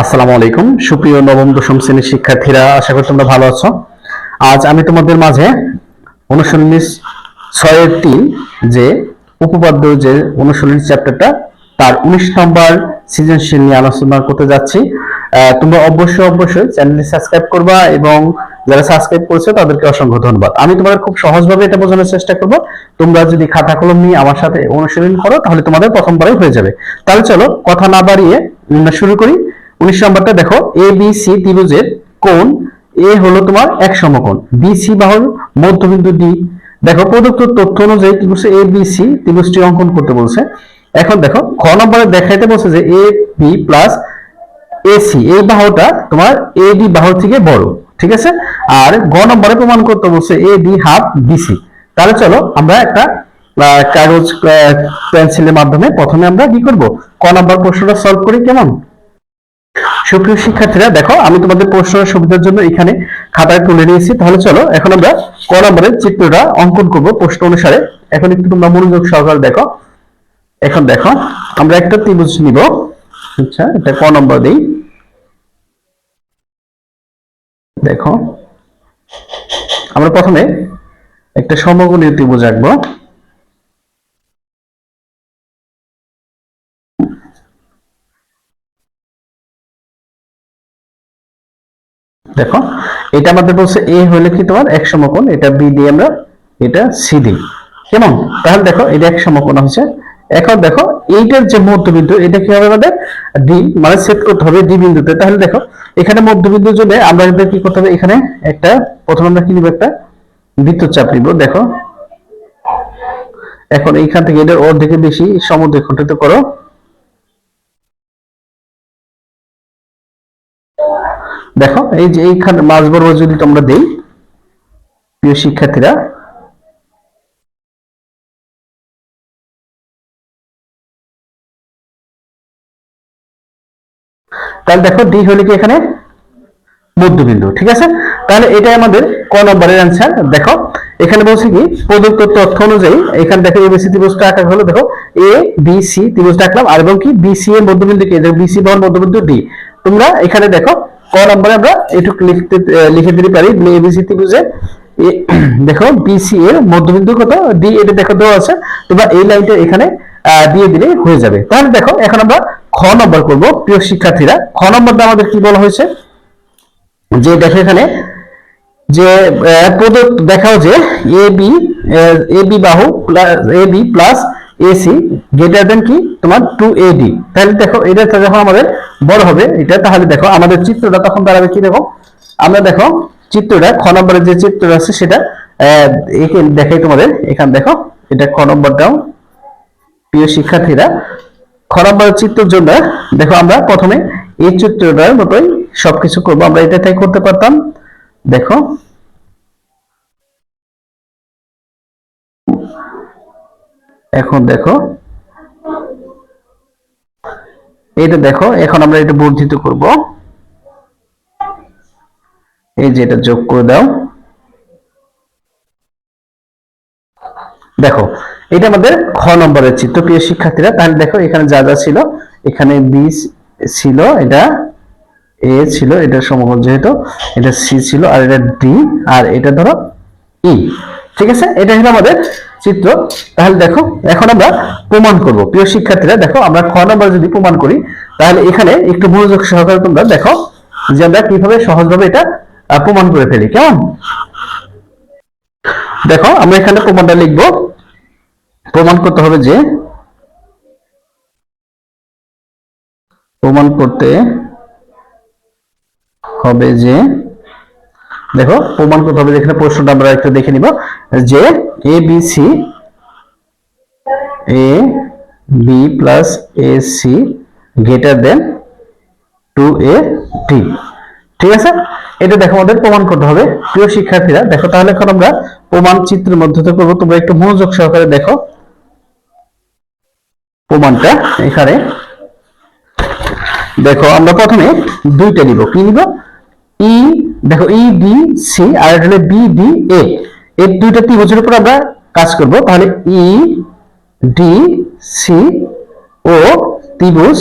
আসসালামু আলাইকুম। সুপ্রিয় নবম, দশম শ্রেণির শিক্ষার্থীরা, আশা করি তোমরা ভালো আছো। আজ আমি তোমাদের মাঝে অনুশীলনী ছয়ের তিন যে উপপাদ্য যে অনুশীলনী চ্যাপ্টারটা, তার উনিশ নম্বর সৃজনশীল নিয়ে আলোচনা করতে যাচ্ছি। তোমরা অবশ্যই অবশ্যই চ্যানেলটি সাবস্ক্রাইব করবা এবং যারা সাবস্ক্রাইব করেছ, তাদেরকে অসংখ্য ধন্যবাদ। আমি তোমাদের খুব সহজভাবে এটা বোঝানোর চেষ্টা করব। তোমরা যদি খাতা কলম নিয়ে আমার সাথে অনুশীলন করো, তাহলে তোমাদের প্রথমবারে হয়ে যাবে। তাহলে চলো, কথা না বাড়িয়ে শুরু করি। উনিশ নম্বরটা দেখো এ বি সি ত্রিভুজের কোণ এ হলো তোমার এক সমকোণ। বি সি বাহুর মধ্যবিন্দু ডি দেখো, প্রদত্ত তথ্য অনুযায়ী ত্রিভুজ এ বি সি ত্রিভুজটি অঙ্কন করতে বলছে। এখন দেখো, খ নম্বরে দেখাইতে বলছে যে এ বি প্লাস এসি এই বাহুটা তোমার এডি বাহু থেকে বড়, ঠিক আছে? আর গ নম্বরে প্রমাণ করতে বলছে এ ডি হাফ বিসি তাহলে চলো, আমরা একটা কাগজ পেন্সিলের মাধ্যমে প্রথমে আমরা কি করব? ক নম্বর প্রশ্নটা সলভ করি কেমন? সুপ্রিয় শিক্ষার্থীরা, দেখো, আমি তোমাদের প্রশ্নের সুবিধার জন্য এখানে খাতায় তুলে নিয়েছি। তাহলে চলো, এখন আমরা ক নম্বরের চিত্রটা অঙ্কন করব প্রশ্ন অনুসারে। এখন একটু তোমরা মনোযোগ সহকারে দেখো। এখন দেখো, আমরা একটা ত্রিভুজ নিব। আচ্ছা এটা ক নম্বর দিই। দেখো, আমরা প্রথমে একটা সমকোণী ত্রিভুজ আঁকবো। দেখো, এটা আমাদের বলছে এ হলে কি তোমার এক সমকোণ, এটা বি দিয়ে আমরা এটা সি দিই। কেমন? তাহলে দেখো, এটা এক সমকোণ হচ্ছে। এখন দেখো, এইটার যে মধ্যবিন্দু, এটা কি হবে আমাদের? ডি মানে সেট করতে হবে ডি বিন্দুতে। তাহলে দেখো, এখানে মধ্যবিন্দুর জন্য আমরা এদের কি করতে হবে? এখানে একটা, প্রথমে আমরা কি নিব একটা? বৃত্ত চাপ নিব, দেখো। এখন এইখান থেকে এটার অর্ধেকের বেশি সমদ্বিখণ্ডিত করো। দেখো, এই যে এইখানে মাঝ বরাবর যদি তোমরা দেই, প্রিয় শিক্ষার্থীরা, তাহলে দেখো ডি হলে কি এখানে? মধ্যবিন্দু, ঠিক আছে? তাহলে এটাই আমাদের ক নম্বরের অ্যান্সার দেখো, এখানে বলছে কি, প্রদত্ত তথ্য অনুযায়ী, এখানে দেখো এবিসি ত্রিভুজটা আঁকা হলো, দেখো এ বি সি ত্রিভুজটা আঁকলাম, আর এবং কি বি সি এর মধ্যবিন্দু কি? বি সি বহন মধ্যবিন্দু ডি তোমরা এখানে দেখো ক নম্বরে আমরা এটুকু লিখতে লিখে দিতে পারি এবিসি ত্রিভুজে এ- দেখো বিসি এর মধ্যবিন্দু কত ডি এটা দেখো দেওয়া আছে, তোমরা এই লাইনটা এখানে দিয়ে দিলে হয়ে যাবে। তাহলে দেখো, এখন আমরা খ নম্বর করব, প্রিয় শিক্ষার্থীরা। খ নম্বরটা আমাদের কি বলা হয়েছে? যে দেখো এখানে, যে প্রদত্ত দেখাও যে এ বি এ বি বাহু A B plus AC greater than কি? তোমার টু এ ডি তাহলে দেখো, এটা যখন আমাদের বড় হবে, এটা তাহলে দেখো, আমাদের চিত্রটা তখন দাঁড়াবে কি দেখো? আমরা দেখো, চিত্রটা, খ নম্বরের যে চিত্রটা আছে, সেটা দেখাই তোমাদের। এখানে দেখো, এটা খ নম্বরটাও। প্রিয় শিক্ষার্থীরা, খ নম্বরের চিত্রের জন্য দেখো, আমরা প্রথমে এই চিত্রটার মতোই সবকিছু করব। আমরা এটা তাই করতে পারতাম। দেখো। এখন দেখো। এটা দেখো, এখন আমরা এটা বর্ধিত করব। এই যে এটা যোগ করে দাও। দেখো, এটা আমাদের খ নম্বরের চিত্র, প্রিয় শিক্ষার্থীরা। তাহলে দেখো, এখানে যা যা ছিল, এখানে বি ছিল, এটা এ ছিল, এটা সমকোণ যেহেতু, এটা সি ছিল, আর এটা ডি আর এটা ধরো ই ঠিক আছে? এটা হলো আমাদের চিত্র, তাহলে দেখো, এখন আমরা প্রমাণ করব। প্রিয় শিক্ষার্থীরা, দেখো, আমরা খ নম্বর যদি প্রমাণ করি, তাহলে এখানে একটু মনোযোগ সহকারে তোমরা দেখো যে আমরা কীভাবে সহজভাবে এটা প্রমাণ করে ফেলি। কেমন? দেখো, আমরা এখানে প্রমাণটা লিখব। প্রমাণ করতে হবে যে, প্রমাণ করতে হবে যে দেখো, প্রমাণ করতে হবে যে এখানে প্রশ্নটা আমরা একটু দেখে নিব যে A B C A B plus A C greater than two A T ঠিক আছে? এটা দেখো আমাদের প্রমাণ করতে হবে। প্রিয় শিক্ষার্থীরা, দেখো তাহলে এখন আমরা প্রমাণ চিত্রের মধ্যে থেকে করব, তোমরা একটু মনোযোগ সহকারে দেখো। প্রমাণটা এখানে। দেখো, আমরা প্রথমে দুইটা নিব। কি নিব? ই দেখো ই ডি সি আর এটা হলো বি ডি এ এই দুইটা ত্রিভুজের উপর আমরা কাজ করব। তাহলে ই ডি সি ও ত্রিভুজ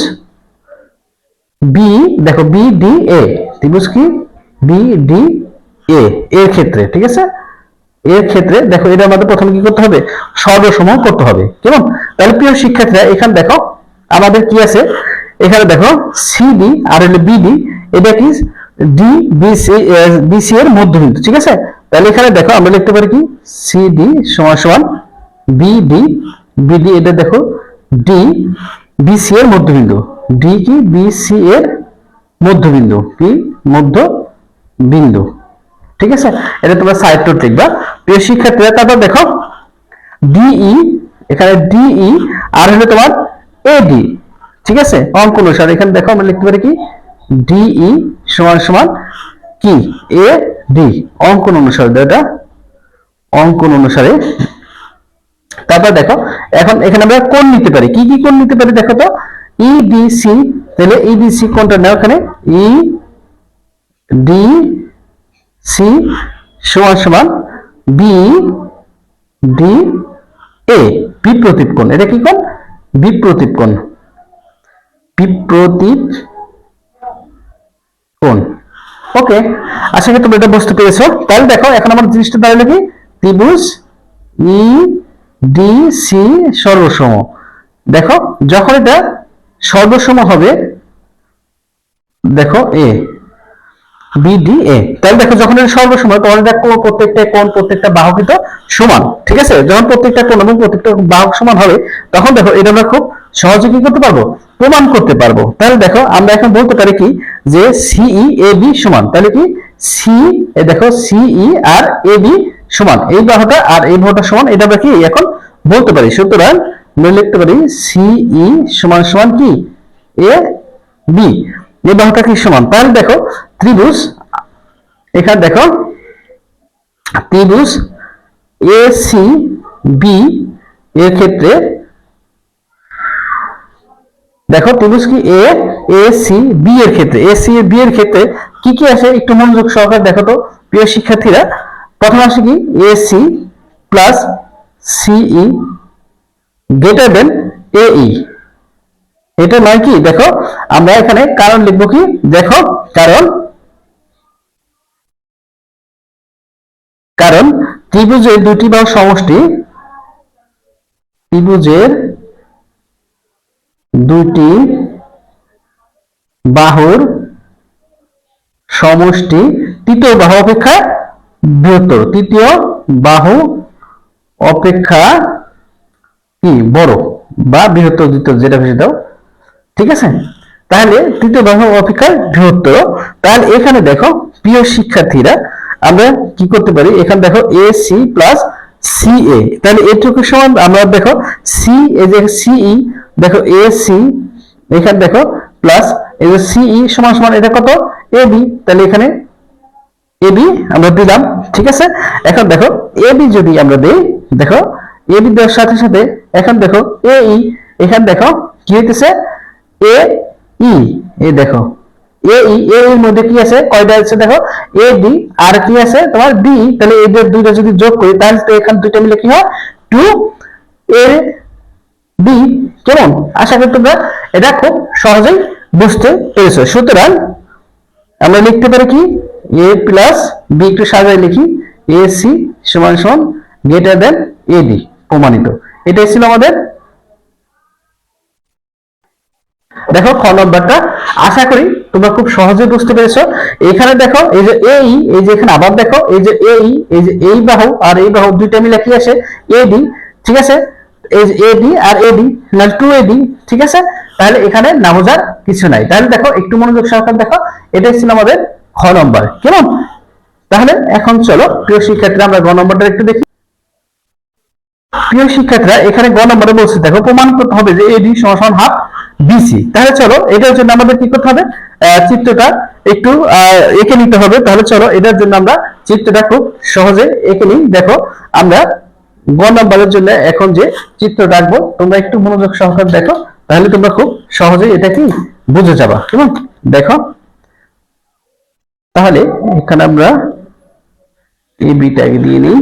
বি দেখো বি ডি এ ত্রিভুজ কি? বি ডি এ এর ক্ষেত্রে, ঠিক আছে? এর ক্ষেত্রে, দেখো এটা আমাদের প্রথমে কি করতে হবে? সর্বসম করতে হবে। কেমন? তাহলে প্রিয় শিক্ষার্থীরা, এখানে দেখো, আমাদের কি আছে? এখানে দেখো সিডি আর হলো বিডি এটা কি? ডি বিসি বিসি এর মধ্যবিন্দু, ঠিক আছে? তাহলে এখানে দেখো, আমরা লিখতে পারি কি? সিডি সমান সমান বিডি বিডি এটা দেখো ডি বিসি এর মধ্যবিন্দু। ডি কি? বিসি এর মধ্যবিন্দু, কি? মধ্য বিন্দু ঠিক আছে? এটা তোমরা সাইড টু লিখবা। প্রিয় শিক্ষার্থীরা, তারপর দেখো ডিই এখানে ডিই আর হলো তোমার এডি ঠিক আছে? অঙ্ক অনুসারে এখানে দেখো, আমরা লিখতে পারি কি? ডিই সমান সমান কি? এ ডি অঙ্কন অনুসারে এটা অঙ্কন অনুসারে। তারপর দেখো, এখন এখানে আমরা কোণ নিতে পারি। কি কি কোণ নিতে পারি দেখো তো? ইডিসি তাহলে কোনটা ই ডি সি সমান সমান বি ডি এ বিপ্রতীপ কোণ। এটা কি কোণ? বিপ্রতীপ কোণ। বিপ্রতীপ কোণ ওকে করি তোমরা এটা বুঝতে পেরেছ। তাহলে দেখো, এখন আমার জিনিসটা দাঁড়াল কি? ত্রিভুজ ই ডি সি সর্বসম। দেখো, যখন এটা সর্বসম হবে, দেখো এ বিডি এ তাহলে দেখো, যখন এটা সর্বসম হয়, তখন কোণ প্রত্যেকটা কোণ, প্রত্যেকটা বাহকিত সমান, ঠিক আছে? যখন প্রত্যেকটা কোণ এবং প্রত্যেকটা বাহক সমান হবে, তখন দেখো, এটা আমরা খুব সহজে কি করতে পারব, প্রমাণ করতে পারব। তাহলে দেখো, আমরা এখন বলতে পারি কি? যে সিই এ বি সমান, তাহলে কি? সি দেখো সিই আর এ বি সমান। এই বাহুটা আর এই বাহুটা সমান, এটা আমরা কি এখন বলতে পারি। সুতরাং আমরা লিখতে পারি সিই সমান সমান কি? এ বি এই বাহুটা কি সমান? তাহলে দেখো, ত্রিভুজ, এখানে দেখো, ত্রিভুজ এ সি বি এর ক্ষেত্রে দেখো ত্রিভুজ কি এ এ সি বি এর ক্ষেত্রে। এ সি বি এর ক্ষেত্রে কি কি আসে? একটু মনোযোগ সহকারে দেখো তো, প্রিয় শিক্ষার্থীরা। প্রথম আসে কি? A C plus CE greater than এই এটা নয় কি? দেখো, আমরা এখানে কারণ লিখব কি? দেখো, কারণ কারণ ত্রিভুজের দুটি বাহু সমষ্টি ত্রিভুজের দুটি বাহুর সমষ্টি, তৃতীয় বাহু অপেক্ষা বৃহত্তর। তৃতীয় বাহু অপেক্ষা কি? বড় বা বৃহত্তর দ্বিতীয়, যেটা খুশি দাও। ঠিক আছে? তাহলে তৃতীয় বাহু অপেক্ষা বৃহত্তর। তাহলে এখানে দেখো, প্রিয় শিক্ষার্থীরা, আমরা কি করতে পারি? এখানে দেখো A C plus C A তাহলে এটুকু সমান, আমরা দেখো সি এ যে সিই দেখো এ সি এখানে দেখো প্লাস এই যে সিই সমান সমান এটা কত? এ বি তাহলে এখানে এ বি আমরা দিলাম, ঠিক আছে? এখন দেখো এ বি যদি আমরা দেই, দেখো এ বি দেওয়ার সাথে সাথে এখন দেখো এ ই এখানে দেখো, কি হইতেছে? এ ই এ দেখো এ ই এ এর মধ্যে কি আছে? কয়টা আছে দেখো? এ বি আর কি আছে? তোমার বি তাহলে এদের দুইটা যদি যোগ করি, তাহলে তো এখানে দুইটা মিলে কি হয়? টু এ বি কেমন? আশা করি তোমরা এটা খুব সহজেই বুঝতে পেরেছ। সুতরাং আমরা লিখতে পারি কি? এ প্লাস বি একটু সাজায় লিখি। এ সি সমান সমান গ্রেটার দেন এ ডি প্রমাণিত। এটাই ছিল আমাদের দেখো, খ নম্বরটা। আশা করি তোমরা খুব সহজে বুঝতে পেরেছ। এখানে দেখো, এই যে এই এই যে এখানে আবার দেখো, এই যে এই এই যে এই বাহু আর এই বাহু দুইটা মিলে কি আসে? এডি ঠিক আছে? এডি আর এডি না টু এডি ঠিক আছে? তাহলে এখানে না বোঝার কিছু নাই। তাহলে দেখো, একটু মনোযোগ দেখো এটাই ছিল আমাদের খ নম্বর। কেমন? তাহলে এখন চলো, প্রিয় শিক্ষার্থীরা, আমরা গ নম্বরটা একটু দেখি। প্রিয় শিক্ষার্থীরা, এখানে গ নম্বরে বলছে, দেখো, প্রমাণ করতে হবে যে এডি সমান হাফ বিসি তাহলে চলো, এটার জন্য আমাদের কি করতে হবে? চিত্রটা একটু এঁকে নিতে হবে। তাহলে চলো, এটার জন্য আমরা চিত্রটা খুব সহজে এঁকে নিই। দেখো, আমরা গ নম্বরের জন্য এখন যে চিত্রটা আঁকবো তোমরা একটু মনোযোগ সহকারে দেখো, তাহলে তোমরা খুব সহজে এটা কি বুঝে যাবা। দেখো, তাহলে এখানে আমরা দিয়ে নিই।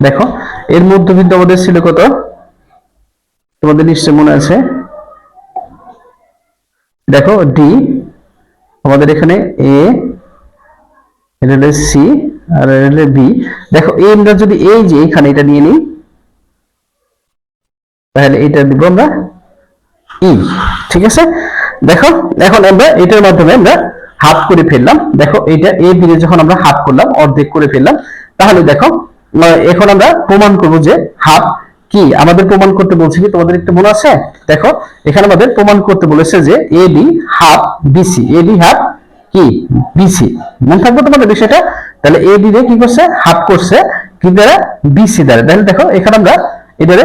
দেখো, এর মধ্যবিন্দু আমাদের ছিল কত? তোমাদের নিশ্চয় মনে আছে? দেখো ডি আমাদের এখানে এ এটা সি আর এটা বি দেখো আমরা যদি এই যে এখানে এটা নিয়ে নিই, তাহলে এটা দিব আমরা ই ঠিক আছে? দেখো, এখন আমরা এটার মাধ্যমে আমরা হাফ করে ফেললাম। দেখো, এটা এ বি যখন আমরা হাফ করলাম, অর্ধেক করে ফেললাম, তাহলে দেখো এখন আমরা প্রমাণ করব যে হাফ কি? আমাদের প্রমাণ করতে বলছে কি? তোমাদের একটু মনে আছে? দেখো, এখানে আমাদের প্রমাণ করতে বলেছে যে A B half BC A B half কি? বিসি মনে থাকবে তোমাদের বিষয়টা? তাহলে এ বি কি করছে? হাফ করছে। কি দ্বারা? বিসি দ্বারা। তাহলে দেখো, এখানে আমরা এটারে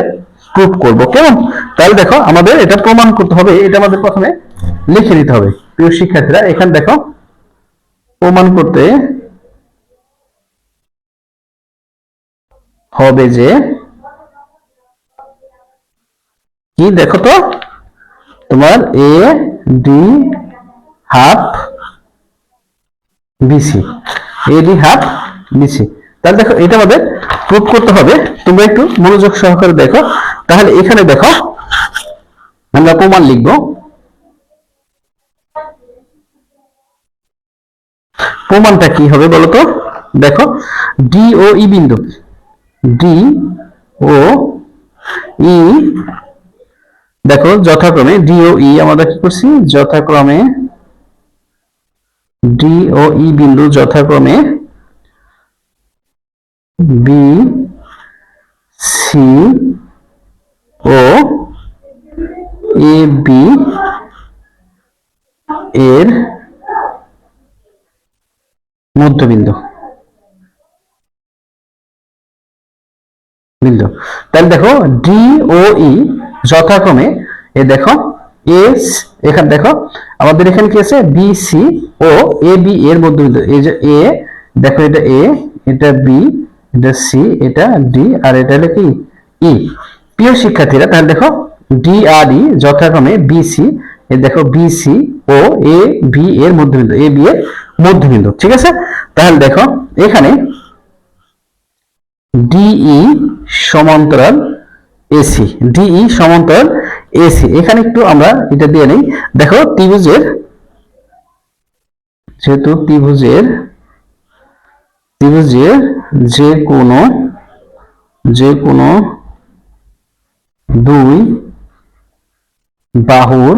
প্রুফ করব। কেমন? তাহলে দেখো, আমাদের এটা প্রমাণ করতে হবে। এটা আমাদের প্রথমে লিখে নিতে হবে। প্রিয় শিক্ষার্থীরা, এখানে দেখো, প্রমাণ করতে হবে যে কি দেখো তো? তোমার A D half BC A D half BC তাহলে দেখো, এটা আমাদের প্রুফ করতে হবে। তোমরা একটু মনোযোগ সহকারে দেখো। তাহলে এখানে দেখো, আমরা প্রমাণ লিখব। প্রমাণটা কি হবে বলো তো? দেখো ডি ও ই বিন্দু। ডি ও ই দেখো, যথাক্রমে ডি ও ই আমরা কি করছি? যথাক্রমে ডি ও ই বিন্দু যথাক্রমে বি সি ও এ বি এর মধ্যবিন্দু। বিন্দু। তাহলে দেখো ডি ও ই যথাক্রমে এ দেখো এস এখানে দেখো, আমাদের এখানে কি আছে? বি সি ও এ বি এর মধ্যবিন্দু এই যে এ দেখো এটা এ এটা বি এটা সি এটা ডি আর এটা হলো কি? ই প্রিয় শিক্ষার্থীরা, তাহলে দেখো ডি আর ই যথাক্রমে বি সি এ দেখো বি সি ও এ বি এর মধ্যবিন্দু এ বি এর মধ্যবিন্দু, ঠিক আছে? তাহলে দেখো, এখানে ডিই সমান্তরাল এসি ডিই সমান্তরাল এসি। এখানে একটু আমরা এটা দিয়ে নেই। দেখো, ত্রিভুজের, যেহেতু ত্রিভুজের ত্রিভুজের যে কোনো যে কোনো দুই বাহুর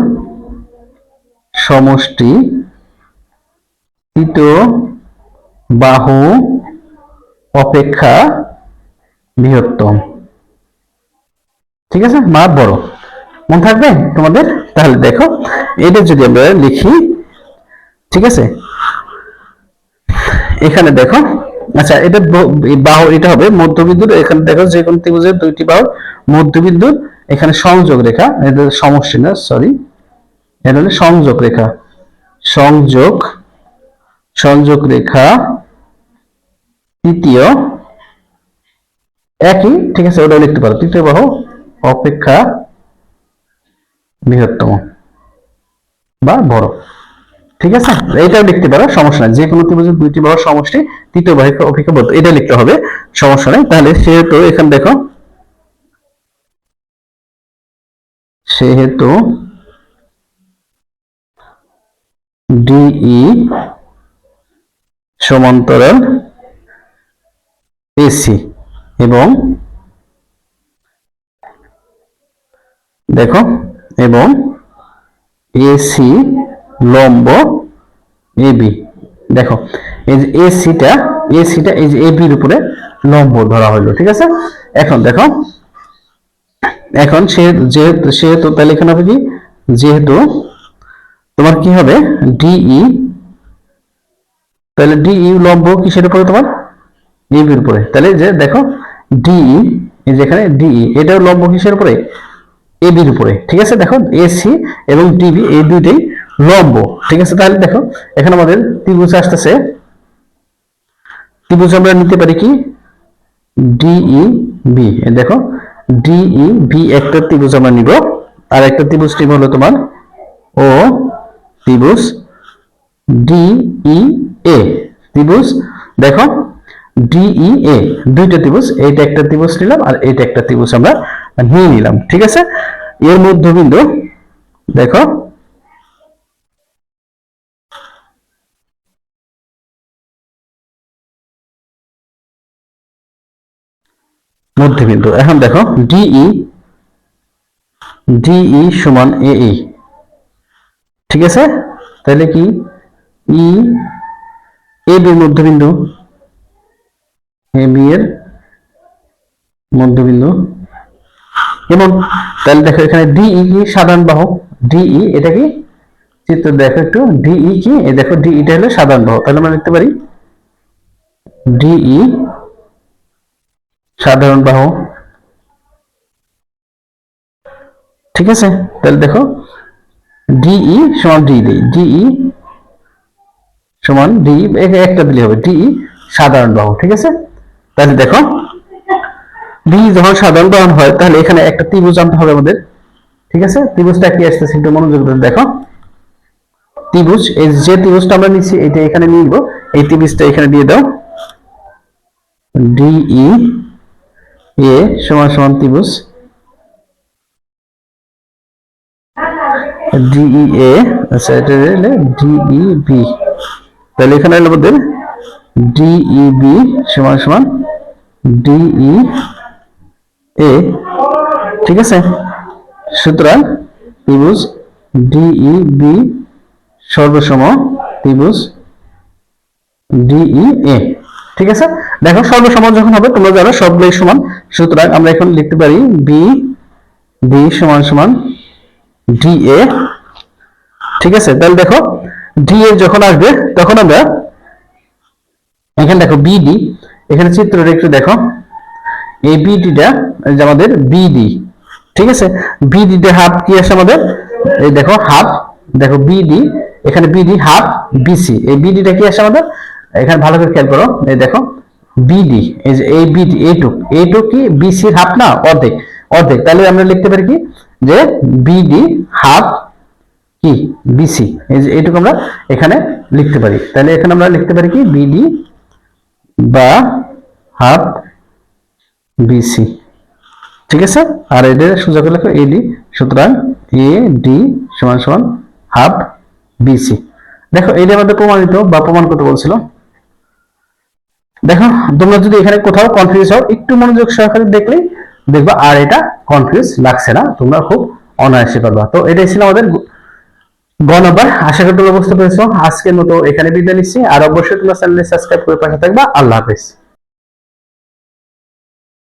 সমষ্টি, তৃতীয় বাহু অপেক্ষা বৃহত্তম। ঠিক আছে? মাপ বড়। মনে থাকবে? তোমাদের? তাহলে দেখো, এটা যদি আমরা লিখি, ঠিক আছে? এখানে দেখো আচ্ছা এটা বাহু এটা হবে মধ্যবিন্দুর, এখানে দেখো যে কোন ত্রিভুজের দুইটি বাহুর মধ্যবিন্দুর, এখানে সংযোগ রেখা, এটা সমষ্টি না সরি এটা হলো সংযোগ রেখা। সংযোগ সংযোগ রেখা, তৃতীয়, একই, ঠিক আছে ওটা লিখতে পারো, তৃতীয় বাহু অপেক্ষা বৃহত্তম বা বড়। ঠিক আছে? এটাও লিখতে পারো, সমস্যা নাই। যে কোনো ত্রিভুজের দুইটি বাহুর সমষ্টি, তৃতীয় বাহু অপেক্ষা বড়। এটা লিখতে হবে, সমস্যা নেই। তাহলে সেহেতু এখানে দেখো, সেহেতু ডিই সমান্তরাল এসি এবং দেখো, এবং এসি লম্ব এবি দেখো, এই যে এসিটা এসিটা এই যে এবির উপরে লম্ব ধরা হলো ঠিক আছে? এখন দেখো, এখন সে যেহেতু, সেহেতু তাহলে এখানে হবে কি? যেহেতু তোমার কি হবে? ডিই তাহলে ডিই লম্ব কিসের উপরে তোমার? ইবির উপরে। তাহলে যে দেখো ডিই এই যেখানে ডিই এটাও লম্ব কিসের উপরে? এবির উপরে, ঠিক আছে? দেখো এসি এবং ডিবি এই দুইটাই লম্ব, ঠিক আছে? তাহলে দেখো, এখানে আমাদের ত্রিভুজ আসতেছে। ত্রিভুজ আমরা নিতে পারি কি? ডিই বি দেখো ডিই বি একটা ত্রিভুজ আমরা নিব। আর একটা ত্রিভুজ নিব হলো তোমার? ও ত্রিভুজ ডিই এ ত্রিভুজ, দেখো ডিই এ দুইটা ত্রিভুজ, এইটা একটা ত্রিভুজ নিলাম, আর এইটা একটা ত্রিভুজ আমরা নিয়ে নিলাম, ঠিক আছে? এর মধ্যবিন্দু, দেখো। মধ্যবিন্দু, এখন দেখো, ডিই ডিই সমান এই ঠিক আছে? তাহলে কি? ই, এ বি মধ্যবিন্দু, এ বি এর মধ্যবিন্দু এবং তাহলে দেখো এখানে ডিই কি? সাধারণ বাহক। ডিই এটা কি? চিত্র দেখো একটু। ডিই কি? এই দেখো ডিইটা হলো সাধারণ বাহু তাহলে আমরা লিখতে পারি ডিই সাধারণ বাহু ঠিক আছে? তাহলে দেখো ডিই সমান ডি দিই। ডিই সমান ডি একটা দিলে হবে। ডি সাধারণ বাহু ঠিক আছে? তাহলে দেখো ডি যখন সাধারণ হয়, তাহলে এখানে একটা ত্রিভুজ আনতে হবে আমাদের। ঠিক আছে? ত্রিভুজটা কি আসতেছে একটু মনোযোগ দিয়ে দেখো। ত্রিভুজ, এই যে ত্রিভুজটা আমরা নিচ্ছি, এটা এখানে নিয়ে এই ত্রিভুজটা এখানে দিয়ে দাও। ডিই এ সমান সমান ত্রিভুজ। ডিই এ আচ্ছা এটা ডিই বি তাহলে এখানে আমাদের ডিই বি সমান সমান ডিই এ, ঠিক আছে? সুতরাং ত্রিভুজ ডিই, বি সর্বসম ত্রিভুজ ডিই, এ। ঠিক আছে? দেখো সর্বসম যখন হবে, তোমরা জানো সবগুলোই সমান। সুতরাং আমরা এখন লিখতে পারি বি বি সমান সমান ডি এ ঠিক আছে? তাহলে দেখো ডি এ যখন আসবে, তখন আমরা এখানে দেখো বিডি। এখানে চিত্রটা একটু দেখো। এই বিডিটা যে আমাদের বিডি ঠিক আছে? বিডিতে হাফ কি আসে আমাদের? এই দেখো হাফ দেখো বিডি এখানে বিডি হাফ বিসি এই বিডিটা কি আসে আমাদের? এখানে ভালো করে খেয়াল করো। এই দেখো বিডি এই যে এই বিডি এইটুক এইটুক কি বিসির হাফ না? অর্ধেক। অর্ধেক। তাহলে আমরা লিখতে পারি কি? যে বিডি হাফ কি? বিসি এই যে এইটুকু আমরা এখানে লিখতে পারি। তাহলে এখানে আমরা লিখতে পারি কি? বিডি বা হাফ বিসি ঠিক আছে? আর সোজা করে লেখো এডি সুতরাং এ ডি সমান সমান হাফ বিসি দেখো এটা আমাদের প্রমাণিত বা প্রমাণ করতে বলছিল। দেখো, তোমরা যদি এখানে কোথাও কনফিউজ হও, একটু মনোযোগ সহকারে দেখলেই দেখবা, আর এটা কনফিউজ লাগছে না। তোমরা খুব অনায়াসে করবা তো এটাই ছিল আমাদের গ নাম্বার আশা করি তোমরা বুঝতে পেরেছ। আজকের মতো এখানে বিদায় নিচ্ছি। আর অবশ্যই তোমরা চ্যানেলে সাবস্ক্রাইব করে পাশে থাকবা। আল্লাহ হাফেজ।